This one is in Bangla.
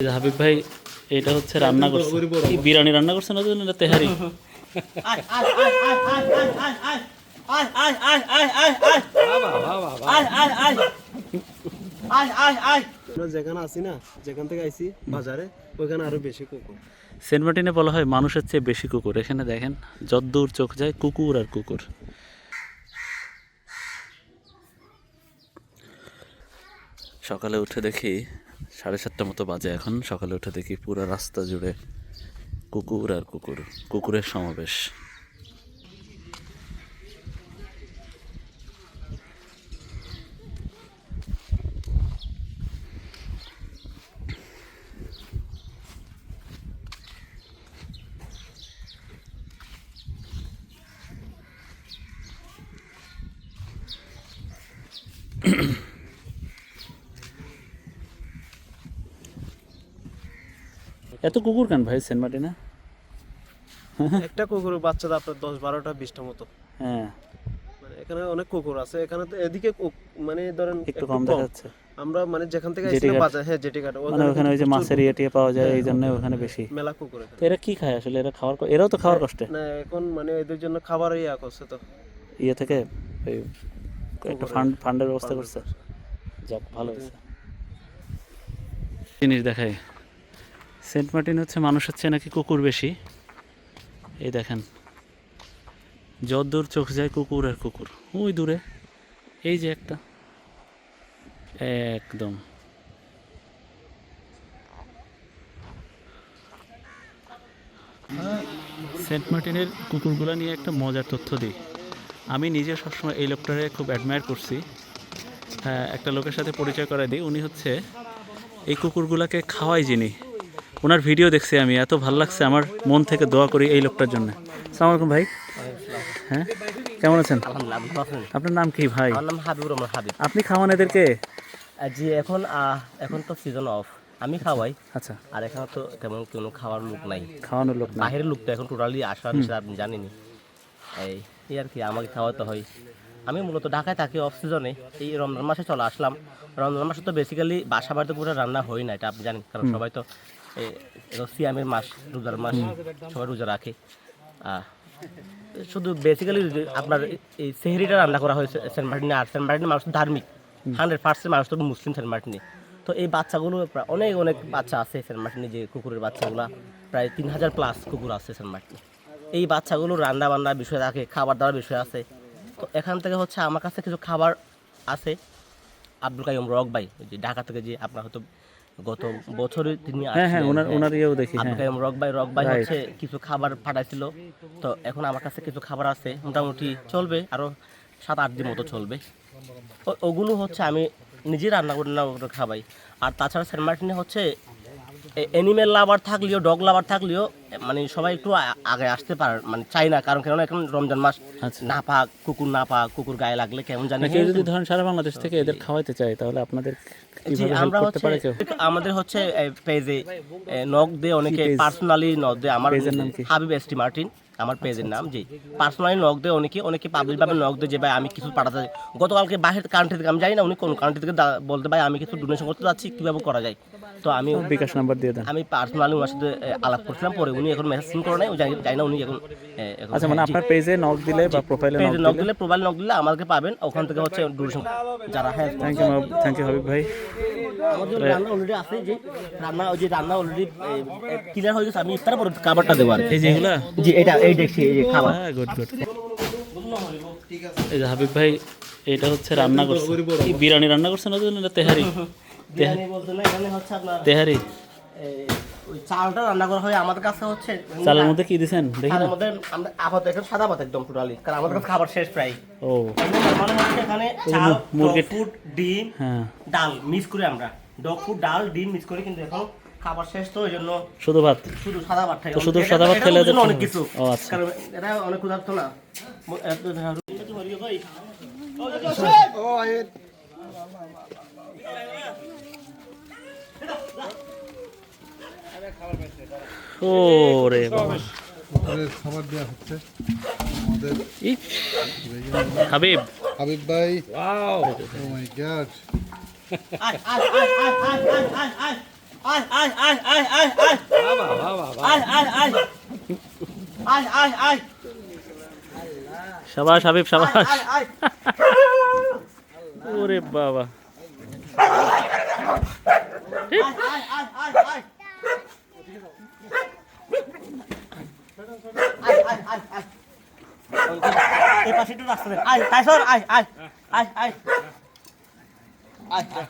হাবিব ভাই এটা হচ্ছে রান্না করছে। বিরিয়ানি রান্না করছে না তেহারি। যেখানে আছি না যেখান থেকে আইছি বাজারে ওইখানে আরও বেশি কুকুর। সেন্ট মার্টিনে বলা হয় মানুষের চেয়ে বেশি কুকুর। এখানে দেখেন যদ্দূর চোখ যায় কুকুর আর কুকুর। সকালে উঠে দেখি সাড়ে সাতটা মতো বাজে এখন। সকালে উঠে দেখি পুরো রাস্তা জুড়ে কুকুর আর কুকুর, কুকুরের সমাবেশ। এত কুকুর কেন ভাই সেন্ট মার্টিনে? একটা কুকুরের বাচ্চাটা আপনার দশ বারোটা বিশটা মতো। হ্যাঁ। মানে এখানে অনেক কুকুর আছে এখানে তো এদিকে মানে ধরেন একটু কম দেখা যাচ্ছে আমরা মানে যেখান থেকে ঘাট। বাজার হ্যাঁ জেটি ঘাট। মানে ওখানে ওই যে মাছের ইয়ে টিয়ে পাওয়া যায় এই জন্য ওখানে বেশি। মেলা কুকুর তো এরা কি খায় আসলে? এরা খাওয়ার এরাও তো খাওয়ার কষ্টে। না এখন মানে এদের জন্য খাবার ইয়া করছে তো। ইয়ে থেকে ওই একটা ফান্ড ফান্ডের ব্যবস্থা করছে। যাক ভালো হয়েছে। জিনিস দেখায় সেন্ট মার্টিন হচ্ছে মানুষ হচ্ছে নাকি কুকুর বেশি। এই দেখেন, যদ্দূর চোখ যায় কুকুর আর কুকুর। ওই দূরে, এই যে একটা। একদম। সেন্ট মার্টিনের কুকুরগুলো নিয়ে একটা মজার তথ্য দিই। আমি নিজে সবসময় এই লোকটারে খুব অ্যাডমায়ার করছি। হ্যাঁ একটা লোকের সাথে পরিচয় করাই দিই। উনি হচ্ছে এই কুকুরগুলোকে খাওয়াই যিনি। ওনার ভিডিও দেখছি আমি এত ভালো লাগছে আমার মন থেকে দোয়া করি এই লোকটার জন্য। সালাম আলাইকুম ভাই। হ্যাঁ কেমন আছেন? আপনার নাম কি ভাই? নাম হাবিবুর রহমান হাবিব। আপনি খাওয়ান এদেরকে? জি এখন এখন তো সিজন অফ আমি খাওয়াই আচ্ছা। আর এখানে তো তেমন কোনো খাওয়ার লোক নাই। খাওয়ানোর লোক বাহিরের লোক তো এখন টোটালি আসা নিষেধ আপনি জানেনি এই আর কি আমাকে খাওয়াতে হয়। আমি মূলত ঢাকায় থাকি অফ সিজনে এই রমজান মাসে চলে আসলাম। রমজান মাসে তো বেসিক্যালি বাসা বাড়িতে পুরো রান্না হয় না এটা আপনি জানেন। কারণ সবাই তো সিয়ামের মাস রোজার মাস সবাই রোজা রাখে। শুধু বেসিক্যালি আপনার এই সেহরিটা রান্না করা হয়েছে সেন্ট মার্টিনে। আর সেন্ট মার্টিনে মানুষ ধার্মিক। হান্ড্রেড পার্সেন্ট মানুষ তো মুসলিম সেন্ট মার্টিনে। তো এই বাচ্চাগুলো অনেক অনেক বাচ্চা আছে সেন্ট মার্টিনে যে কুকুরের বাচ্চাগুলো। প্রায় তিন হাজার প্লাস কুকুর আছে সেন্ট মার্টিনে। এই বাচ্চাগুলো রান্না বান্নার বিষয় থাকে খাবার দাবার বিষয় আছে। তো এখান থেকে হচ্ছে আমার কাছে কিছু খাবার আছে। আব্দুল কাইম রক ভাই যে ঢাকা থেকে যে আপনার হয়তো গত বছরে তিনি হ্যাঁ হ্যাঁ ওনার হ্যাঁ। ওনার ইয়েও দেখি আব্দুল রক ভাই রক ভাই হচ্ছে কিছু খাবার পাঠাইছিল তো এখন আমার কাছে কিছু খাবার আছে মোটামুটি চলবে আরও সাত আট দিন মতো চলবে। ওগুলো হচ্ছে আমি নিজে রান্না করে রান্না করে খাবাই। আর তাছাড়া সেন্ট মার্টিনে হচ্ছে অ্যানিমেল লাভার থাকলেও ডগ লাভার থাকলেও মানে সবাই একটু আগে আসতে পারে মানে চাই না কারণ কেন এখন রমজান মাস আচ্ছা। না পাক কুকুর না পাক কুকুর গায়ে লাগলে কেমন জানি কেউ যদি ধরেন সারা বাংলাদেশ থেকে এদের খাওয়াইতে চায় তাহলে আপনাদের আমরা হচ্ছে আমাদের হচ্ছে পেজে নক দিয়ে অনেকে পার্সোনালি নক দিয়ে আমার? হাবিব এস টি মার্টিন আমার পেজের নাম জি। পার্সোনালি নক দিয়ে অনেকে অনেকে পাবলিকভাবে নক দিয়ে যে ভাই আমি কিছু পাঠাতে গতকালকে বাহির কান্ট্রি থেকে আমি জানি না উনি কোন কান্ট্রি থেকে বলতে ভাই আমি কিছু ডোনেশন করতে যাচ্ছি কীভাবে করা যায়? তো আমি বিকাশ নাম্বার দিয়ে দেন। আমি পার্সোনালি ওনার সাথে আলাপ করছিলাম পরে উনি এখন মেসেজ সিন করে নাই জানি না উনি এখন আচ্ছা মানে আপনার পেজে নক দিলে বা প্রোফাইলে নক পেজে নক দিলে? প্রোফাইল নক দিলে আমাকে পাবেন ওখান থেকে হচ্ছে ডোনেশন যারা হ্যাঁ thank you thank you Habib ভাই। আমাদের রান্না অলরেডি আছে যে রান্না ওই যে রান্না অলরেডি ক্লিয়ার হয়ে গেছে আমি ইফতার পরে খাবারটা দেবো আর এই যে জি এটা এই দেখছি এই যে খাবার। হ্যাঁ গুড গুড এই যে হাবিব ভাই এটা হচ্ছে রান্না করছে। বিরিয়ানি রান্না করছে না তেহারি? বিরিয়ানি বলতে না এখানে হচ্ছে আপনার তেহারি ওই চালটা রান্না করা হয় আমাদের কাছে হচ্ছে চালের মধ্যে কি দিছেন দেখি চালের মধ্যে আমরা আপাতত এখন সাদা ভাত একদম টোটালি কারণ আমাদের কাছে খাবার শেষ প্রায় ও মানে হচ্ছে এখানে চাল মুরগির- ফুড ডিম হ্যাঁ ডাল মিক্স করে আমরা ডগ ফুড ডাল ডিম মিক্স করি কিন্তু এখন খাবার শেষ তো ওই জন্য শুধু ভাত শুধু সাদা ভাত খাই শুধু সাদা ভাত খেলে অনেক কিছু ও, আচ্ছা। কারণ এটা অনেক ক্ষুধার্ত না ও রে হাবিব। হাবিব ভাই। ওয়াও ও মাই গড সাবাস হাবিব সাবাস। ওরে বাবা। এই পাশে একটু রাস্তা দেন আয় তাই সর আয় আয় আয় আয় আয়।